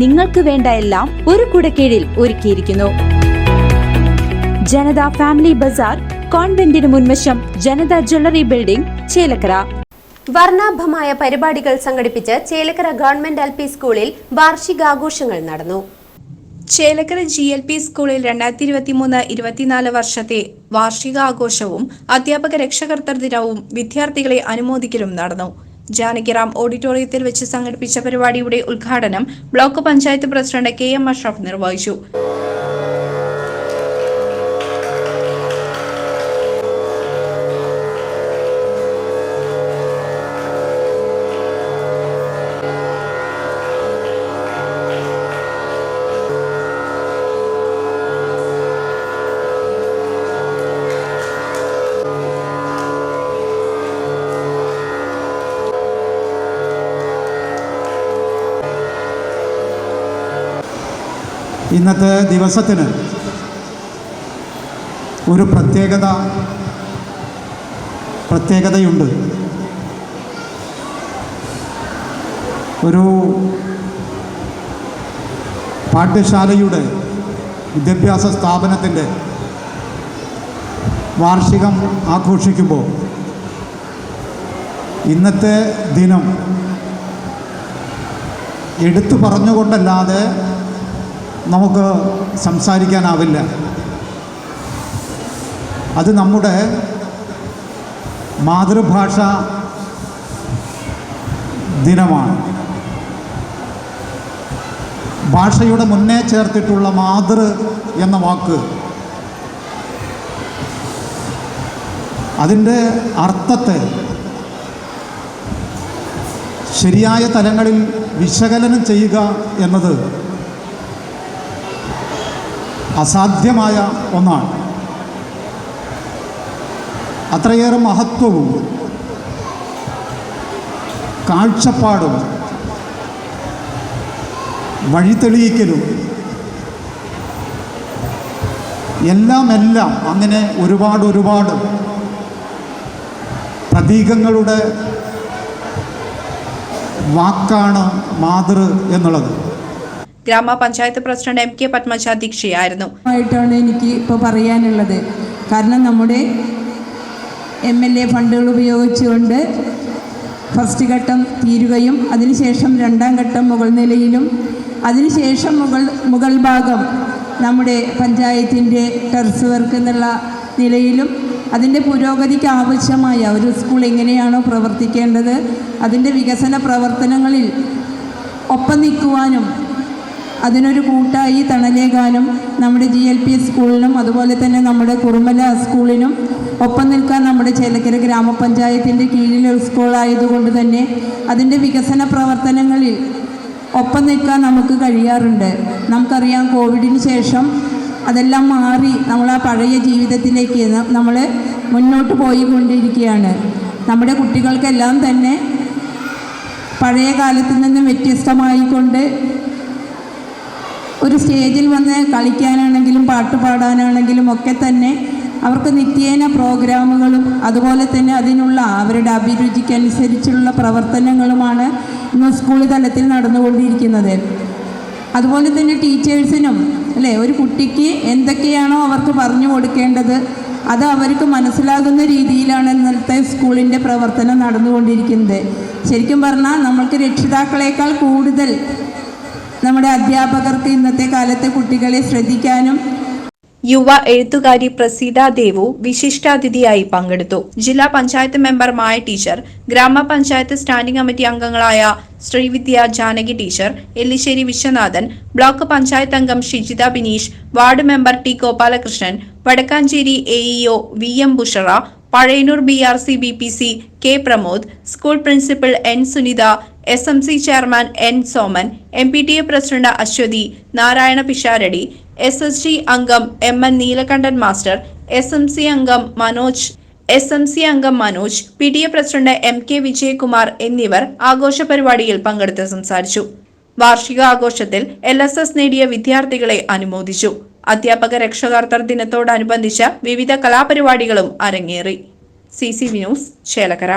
നിങ്ങൾക്ക് വേണ്ട എല്ലാം ഒരു കുടക്കീഴിൽ ഒരുക്കിയിരിക്കുന്നു. ജനത ഫാമിലി ബസാർ കോൺവെന്റിന് മുൻവശം ജനത ജ്വല്ലറി ബിൽഡിംഗ് ചേലക്കര. വർണാഭമായ പരിപാടികൾ സംഘടിപ്പിച്ച് ചേലക്കര ഗവൺമെന്റ് എൽ പി സ്കൂളിൽ വാർഷികാഘോഷങ്ങൾ നടന്നു. ചേലക്കര ജി എൽ പി സ്കൂളിൽ രണ്ടായിരത്തി ഇരുപത്തി മൂന്ന് ഇരുപത്തിനാല് വർഷത്തെ വാർഷികാഘോഷവും അധ്യാപക രക്ഷകർത്തൃ ദിനവും വിദ്യാർത്ഥികളെ അനുമോദിക്കലും നടന്നു. ജാനകിറാം ഓഡിറ്റോറിയത്തിൽ വെച്ച് സംഘടിപ്പിച്ച പരിപാടിയുടെ ഉദ്ഘാടനം block panchayat president K M Ashraf നിർവഹിച്ചു. ഇന്നത്തെ ദിവസത്തിന് ഒരു പ്രത്യേകത പ്രത്യേകതയുണ്ട്. ഒരു പാഠ്യശാലയുടെ വിദ്യാഭ്യാസ സ്ഥാപനത്തിന്റെ വാർഷികം ആഘോഷിക്കുമ്പോൾ ഇന്നത്തെ ദിനം എടുത്തു പറഞ്ഞുകൊണ്ടല്ലാതെ നമുക്ക് സംസാരിക്കാനാവില്ല. അത് നമ്മുടെ മാതൃഭാഷ ദിനമാണ്. ഭാഷയുടെ മുന്നേ ചേർത്തിട്ടുള്ള മാതൃ എന്ന വാക്ക്. അതിന്റെ അർത്ഥത്തെ ശരിയായ തലങ്ങളിൽ വിശകലനം ചെയ്യുക എന്നത് അസാധ്യമായ ഒന്നാണ്. അത്രയേറെ മഹത്വവും കാഴ്ചപ്പാടും വഴിതെളിയിക്കലും എല്ലാം എല്ലാം അങ്ങനെ ഒരുപാട് ഒരുപാട് പ്രതീകങ്ങളുടെ വാക്കാണ് മാതൃ എന്നുള്ളത്. Grama panchayat president M K Padmaja അധ്യക്ഷയായിരുന്നു. ആയിട്ടാണ് എനിക്ക് ഇപ്പോൾ പറയാനുള്ളത്. കാരണം നമ്മുടെ എം എൽ എ ഫണ്ടുകൾ ഉപയോഗിച്ചുകൊണ്ട് ഫസ്റ്റ് ഘട്ടം തീരുകയും അതിനുശേഷം രണ്ടാം ഘട്ടം മുകൾ നിലയിലും അതിനുശേഷം മുകൾ മുകൾ ഭാഗം നമ്മുടെ പഞ്ചായത്തിന്റെ ടെറസ് വർക്ക് എന്നുള്ള നിലയിലും അതിന്റെ പുരോഗതിക്ക് ആവശ്യമായ ഒരു സ്കൂൾ എങ്ങനെയാണോ പ്രവർത്തിക്കേണ്ടത് അതിന്റെ വികസന പ്രവർത്തനങ്ങളിൽ ഒപ്പം നിൽക്കുവാനും അതിനൊരു കൂട്ടായി തണലേകാനും നമ്മുടെ ജി എൽ പി സ്കൂളിനും അതുപോലെ തന്നെ നമ്മുടെ കുറുമല സ്കൂളിനും ഒപ്പം നിൽക്കാൻ നമ്മുടെ ചേലക്കര ഗ്രാമപഞ്ചായത്തിന്റെ കീഴിലൊരു സ്കൂളായതുകൊണ്ട് തന്നെ അതിന്റെ വികസന പ്രവർത്തനങ്ങളിൽ ഒപ്പം നിൽക്കാൻ നമുക്ക് കഴിയാറുണ്ട്. നമുക്കറിയാം കോവിഡിന് ശേഷം അതെല്ലാം മാറി നമ്മൾ ആ പഴയ ജീവിതത്തിലേക്ക് നമ്മൾ മുന്നോട്ട് പോയി കൊണ്ടിരിക്കുകയാണ് നമ്മുടെ കുട്ടികൾക്കെല്ലാം തന്നെ പഴയ കാലത്ത് നിന്നും വ്യത്യസ്തമായിക്കൊണ്ട് ഒരു സ്റ്റേജിൽ വന്ന് കളിക്കാനാണെങ്കിലും പാട്ട് പാടാനാണെങ്കിലും ഒക്കെ തന്നെ അവർക്ക് നിത്യേന പ്രോഗ്രാമുകളും അതുപോലെ തന്നെ അതിനുള്ള അവരുടെ അഭിരുചിക്കനുസരിച്ചുള്ള പ്രവർത്തനങ്ങളുമാണ് ഇന്ന് സ്കൂൾ തലത്തിൽ നടന്നുകൊണ്ടിരിക്കുന്നത്. അതുപോലെ തന്നെ ടീച്ചേഴ്സിനും അല്ലേ ഒരു കുട്ടിക്ക് എന്തൊക്കെയാണോ അവർക്ക് പറഞ്ഞു കൊടുക്കേണ്ടത് അത് അവർക്ക് മനസ്സിലാകുന്ന രീതിയിലാണ് ഇന്നത്തെ സ്കൂളിന്റെ പ്രവർത്തനം നടന്നുകൊണ്ടിരിക്കുന്നത്. ശരിക്കും പറഞ്ഞാൽ നമ്മൾക്ക് രക്ഷിതാക്കളേക്കാൾ കൂടുതൽ നമ്മുടെ അധ്യാപകർക്ക് ഇന്നത്തെ കാലത്തെ കുട്ടികളെ ശ്രദ്ധിക്കാനും യുവ എഴുത്തുകാരി പ്രസീത ദേവു വിശിഷ്ടാതിഥിയായി പങ്കെടുത്തു. ജില്ലാ പഞ്ചായത്ത് മെമ്പർ മായ ടീച്ചർ ഗ്രാമപഞ്ചായത്ത് സ്റ്റാൻഡിംഗ് കമ്മിറ്റി അംഗങ്ങളായ ശ്രീവിദ്യ ജാനകി ടീച്ചർ എല്ലിശ്ശേരി വിശ്വനാഥൻ ബ്ലോക്ക് പഞ്ചായത്ത് അംഗം Shijitha Bineesh ward member T Gopalakrishnan Vadakkanchery AEO V M Bushara Pazhayannur B R C B P C K Pramod school principal N Sunitha S M C chairman N Soman M P T A president Aswathy Narayana Pisharody S S G അംഗം M N Neelakandan master S M C അംഗം Manoj S M C അംഗം Manoj P T A president M K Vijayakumar എന്നിവർ ആഘോഷ പരിപാടിയിൽ പങ്കെടുത്ത് സംസാരിച്ചു. വാർഷിക ആഘോഷത്തിൽ എൽ എസ് എസ് നേടിയ വിദ്യാർത്ഥികളെ അനുമോദിച്ചു. അധ്യാപക രക്ഷകർത്തർ ദിനത്തോടനുബന്ധിച്ച് വിവിധ കലാപരിപാടികളും അരങ്ങേറി. C C news Chelakkara.